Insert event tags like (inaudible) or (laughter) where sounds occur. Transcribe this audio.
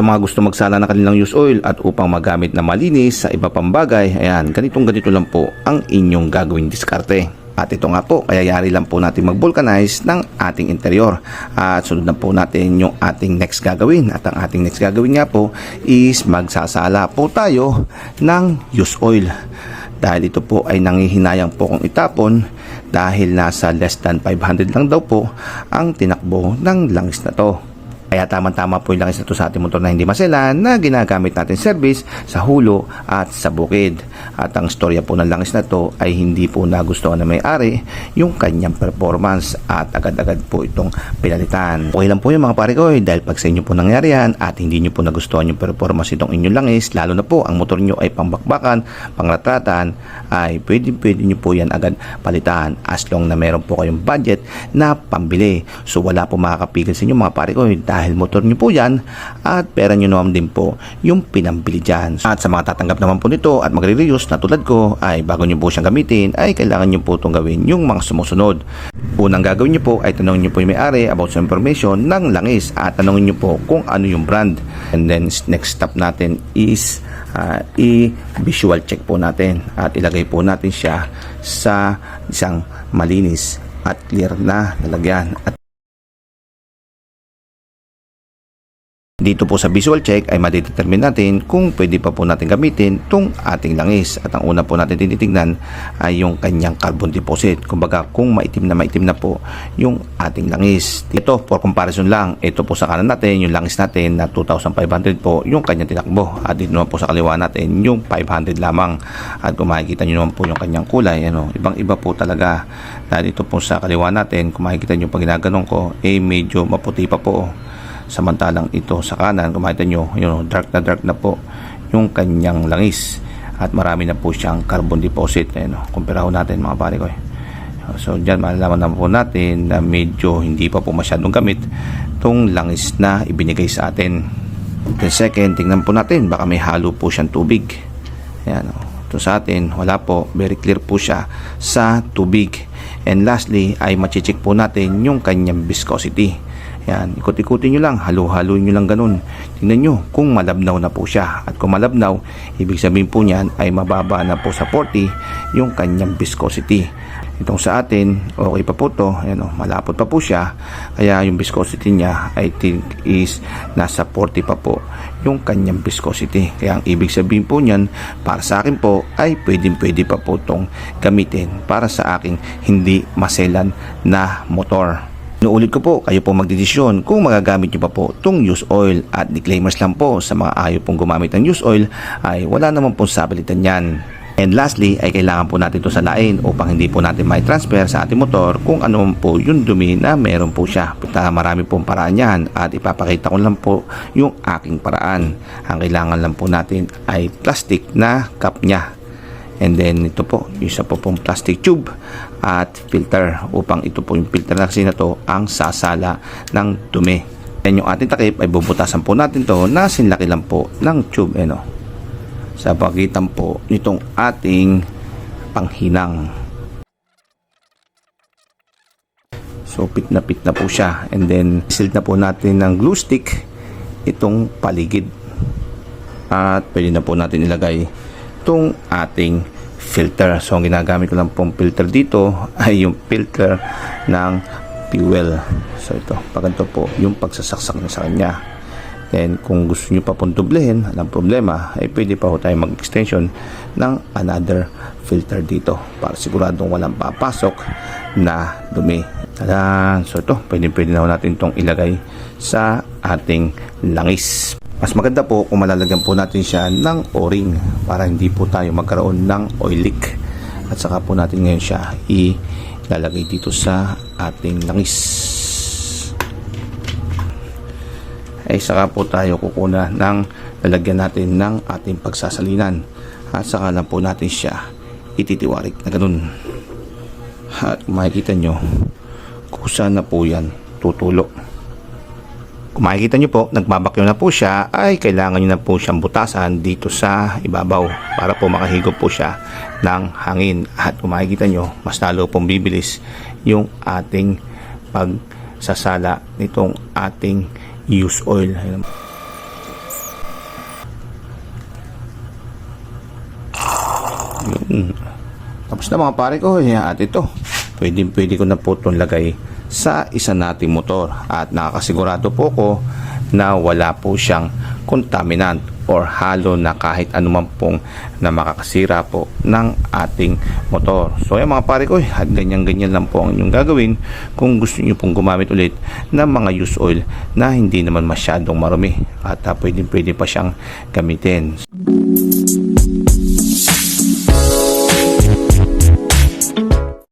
Sa mga gusto magsala ng kanilang use oil at upang magamit na malinis sa iba pang bagay, ayan, ganitong ganito lang po ang inyong gagawing diskarte. At ito nga po, kaya yari lang po natin mag-vulcanize ng ating interior. At sunod na po natin yung ating next gagawin. At ang ating next gagawin nga po is magsasala po tayo ng use oil. Dahil ito po ay nangihinayang po kong itapon dahil nasa less than 500 lang daw po ang tinakbo ng langis na to. Kaya tamang-tama po yung langis na to sa ating motor na hindi maselan na ginagamit natin service sa hulo at sa bukid. At ang storya po ng langis na to ay hindi po nagustuhan na may-ari yung kanyang performance at agad-agad po itong pinalitan. Okay lang po yung mga pare ko eh, dahil pag sa inyo po nangyari yan at hindi nyo po nagustuhan yung performance itong inyong langis, lalo na po ang motor nyo ay pangbakbakan, pangratratan, ay pwede pwede nyo po yan agad palitan as long na meron po kayong budget na pambili. So wala po makakapigil sa inyo mga pare ko eh, dahil motor nyo po yan at pera nyo naman din po yung pinambili dyan. At sa mga tatanggap naman po nito at magre-reuse na tulad ko ay bago nyo po siyang gamitin ay kailangan nyo po itong gawin yung mga sumusunod. Unang gagawin nyo po ay tanongin nyo po yung may-ari about sa information ng langis at tanongin nyo po kung ano yung brand. And then next step natin is uh, i-visual check po natin at ilagay po natin siya sa isang malinis at clear na lalagyan. At Dito po sa visual check ay madidetermine natin kung pwede pa po natin gamitin itong ating langis. At ang una po natin tinitignan ay yung kanyang carbon deposit. Kumbaga kung maitim na maitim na po yung ating langis. Ito for comparison lang, ito po sa kanan natin yung langis natin na 2,500 po yung kanyang tinakbo. At dito naman po sa kaliwa natin yung 500 lamang. At kung makikita nyo naman po yung kanyang kulay, ano, ibang iba po talaga. Dahil ito po sa kaliwa natin, kung makikita nyo pag ginaganon ko, eh medyo maputi pa po samantalang ito sa kanan kung makita nyo yun, dark na dark na po yung kanyang langis. At marami na po siyang carbon deposit. Ayun, kumpira ho natin mga pare ko eh. so dyan malalaman na po natin na medyo hindi pa po masyadong gamit itong langis na ibinigay sa atin. The second tingnan po natin baka may halo po siyang tubig. Ayan oh. ito sa atin wala po very clear po siya sa tubig. And lastly ay machicheck po natin yung kanyang viscosity yan, ikot-ikutin nyo lang, halo-halo nyo lang ganun. Tingnan nyo kung malabnaw na po siya. At kung malabnaw, ibig sabihin po niyan ay mababa na po sa 40 yung kanyang viscosity. Itong sa atin, okay pa po to, ayan o, malapot pa po siya. Kaya yung viscosity niya, I think is nasa 40 pa po yung kanyang viscosity. Kaya ang ibig sabihin po niyan, para sa akin po, ay pwedeng pwede pa po itong gamitin para sa aking hindi maselan na motor. Inuulit ko po, kayo po magdedesisyon kung magagamit nyo pa po itong use oil at disclaimers lang po sa mga ayaw pong gumamit ng use oil ay wala naman pong sabalitan yan. And lastly ay kailangan po natin ito salain upang hindi po natin may transfer sa ating motor kung ano po yung dumi na meron po siya. Punta marami pong paraan yan at ipapakita ko lang po yung aking paraan. Ang kailangan lang po natin ay plastic na cup niya And then ito po, isa po pong plastic tube at filter upang ito po yung filter na kasi na to ang sasala ng dumi. Yan yung ating takip ay bubutasan po natin to na sinlaki lang po ng tube eh, no? sa pagitan po nitong ating panghinang. So pit na pit na po siya and then sealed na po natin ng glue stick itong paligid at pwede na po natin ilagay itong ating filter. So, ang ginagamit ko lang pong filter dito (laughs) ay yung filter ng fuel. So, ito. Pag ito po, yung pagsasaksak niya sa kanya. Then, kung gusto nyo pa pong dublehin, walang problema, ay pwede pa ho tayo mag-extension ng another filter dito para siguradong walang papasok na dumi. Tadan! So, ito, pwede, pwede na natin itong ilagay sa ating langis. Mas maganda po kung malalagyan po natin siya ng o-ring para hindi po tayo magkaroon ng oil leak. At saka po natin ngayon siya ilalagay dito sa ating langis. Ay saka po tayo kukuna ng lalagyan natin ng ating pagsasalinan. At saka lang po natin siya ititiwarik na ganun. At makikita nyo kusa na po yan tutulo. Kung makikita nyo po, nagbabakyo na po siya, ay kailangan nyo na po siyang butasan dito sa ibabaw para po makahigop po siya ng hangin. At kung makikita nyo, mas lalo pong bibilis yung ating pagsasala nitong ating use oil. Hmm. Tapos na mga pare ko, at ito, pwede, pwede ko na po itong lagay sa isa nating motor at nakakasigurado po ko na wala po siyang contaminant or halo na kahit anuman pong na makakasira po ng ating motor. So yan mga pare ko, eh, ganyan-ganyan lang po ang inyong gagawin kung gusto niyo pong gumamit ulit ng mga used oil na hindi naman masyadong marumi at uh, pwede, pwede pa siyang gamitin.